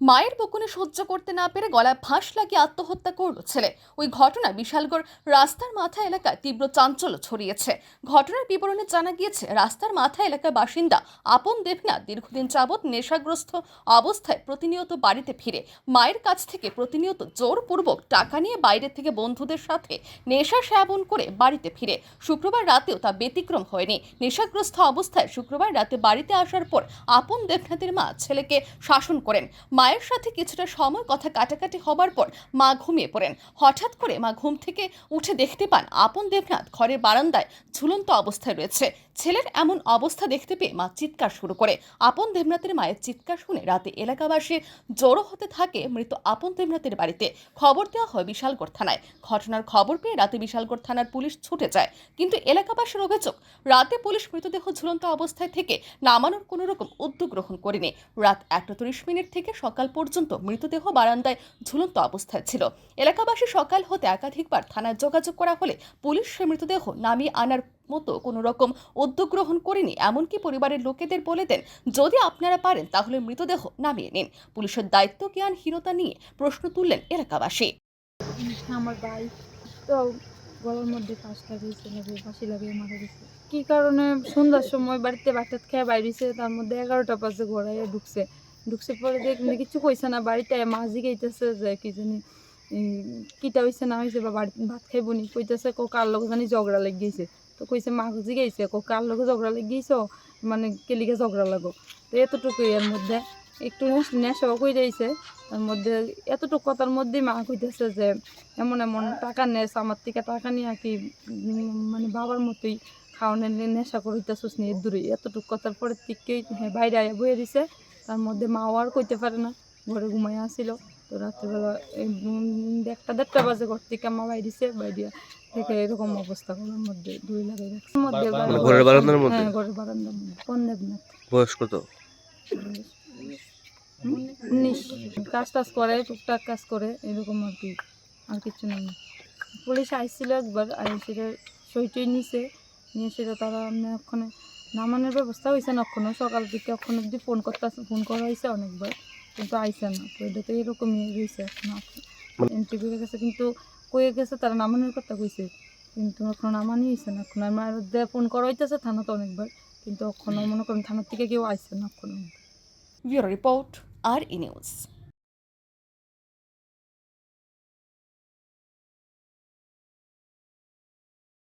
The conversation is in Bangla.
মায়ের বকুনে সহ্য করতে না পেরে গলায় ফাঁস লাগিয়ে আত্মহত্যা করল ছেলে। ওই ঘটনা বিশালগড় রাস্তার মাথা এলাকায় তীব্র চাঞ্চল্য ছড়িয়েছে। ঘটনার বিবরণে জানা গিয়েছে, রাস্তার মাথা এলাকার বাসিন্দা আপন দেবনাথ দীর্ঘদিন যাবৎ নেশাগ্রস্ত অবস্থায় প্রতিনিয়ত বাড়িতে ফিরে। মায়ের কাছ থেকে প্রতিনিয়ত জোরপূর্বক টাকা নিয়ে বাইরে থেকে বন্ধুদের সাথে নেশা সেবন করে বাড়িতে ফিরে। শুক্রবার রাতেও তা ব্যতিক্রম হয়নি। নেশাগ্রস্ত অবস্থায় শুক্রবার রাতে বাড়িতে আসার পর আপন দেবনাথের মা ছেলেকে শাসন করেন। মায়ের সাথে কিছুটা সময় কথা কাটাকাটি হবার পর মা ঘুমিয়ে পড়েন। হঠাৎ করে মা ঘুম থেকে উঠে দেখতে পান আপন দেবনাথ ঘরের বারান্দায় ঝুলন্ত অবস্থায় রয়েছে। ছেলের এমন অবস্থা দেখতে পেয়ে মা চিৎকার শুরু করে। আপন দেবনাথের মায়ের চিৎকার শুনে রাতে এলাকাবাসী জড়ো হতে থাকে মৃত আপন দেবনাথের বাড়িতে। খবর দেওয়া হয় বিশালগড় থানায়। ঘটনার খবর পেয়ে রাতে বিশালগড় থানার পুলিশ ছুটে যায়। কিন্তু এলাকাবাসীর অভিযোগ, রাতে পুলিশ মৃতদেহ ঝুলন্ত অবস্থায় থেকে নামানোর কোনো রকম উদ্যোগ গ্রহণ করেনি। রাত একটা তিরিশ মিনিট থেকে সকাল পর্যন্ত মৃতদেহ বারান্দায় ঝুলন্ত অবস্থায় ছিল। এলাকাবাসী সকাল হতে একাধিকবার থানায় যোগাযোগ করা হলে পুলিশ সে মৃতদেহ নামিয়ে আনার মতো কোনো রকম উদ্যোগ গ্রহণ করেনি, এমনকি পরিবারের লোকেদের বলে দেন, যদি আপনারা পারেন তাহলে মৃতদেহ নামিয়ে নিন। পুলিশের দায়িত্ব, জ্ঞানহীনতা নিয়ে প্রশ্ন তুললেন এলাকাবাসী। আমার ভাই তো গলার মধ্যে লাগিয়েছে লাগিয়ে ফাঁসি লাগিয়ে মারা গেছে। কি কারণে? সন্ধ্যার সময় বাড়িতে বাটাত খেয়ে বাইরেছে, তার মধ্যে এগারোটা পাশে ঘোরাইয়া ঢুকছে। ঢুকছে পরে দেখলে কিছু কইছে না বাড়িতে মাঝি গাইতেছে যে কি জানি কিটা হয়েছে না হয়েছে বা বাড়ি ভাত খাইব নি, কইতেছে কার লোক জানি ঝগড়া লেগে গেছে তো কইছে মাঝি গাইছে কো কার লোক ঝগড়া লেগে গেছ মানে কেলিকে ঝগড়া লাগো। তো এতটুকু এর মধ্যে। একটু নেশ- নেশাও কই যাইছে তার মধ্যে এতটুকু কথার মধ্যেই মা কইতেছে যে, এমন এমন টাকা নেস আমার থেকে টাকা নিয়ে কি মানে বাবার মতোই খাওয়ানোর নে- নেশা করিতেছিস নিয়ে দূরে? এতটুকু কথার পরে থেকেই হ্যাঁ বাইরে আয়া বয়ে দিছে। তার মধ্যে মাও আর কইতে পারে না। ঘরে ঘুমাই আসিল। তো রাত্রেবেলা একটা দেড়টা বাজে ঘর থেকে মা বাইরেছে বাইরে থেকে এরকম অবস্থা ঘরের মধ্যে দুই লাগাই রাখছে। মধ্যে মানে ঘরের বারান্দার মধ্যে? হ্যাঁ ঘরের বারান্দার মধ্যে। পন্দেবনাথ বয়স কত? উনিশ। কাজ টাজ করে টুকটাক কাজ করে এরকম আর কি। আর কিছু নেই। পুলিশ আইছিল একবার আর সেটা সইটই নিছে। নিয়ে সেটা তারা ওখানে নামানোর ব্যবস্থা হয়েছে না ওখানে সকাল থেকে ওখানে অব্দি ফোন করতে ফোন করা হয়েছে অনেকবার কিন্তু আইসে না। তো এটা তো এরকমই রয়েছে এখন এন্ট্রি করে গেছে কিন্তু কয়ে গেছে, তারা নামানোর কথা কইছে। কিন্তু এখন নামানি হয়েছে না। এখন আমার ফোন করা হইতেছে থানা তো অনেকবার। কিন্তু এখনও মনে করেন থানার থেকে কেউ আইসে না এখনও। Bureau report, R E news.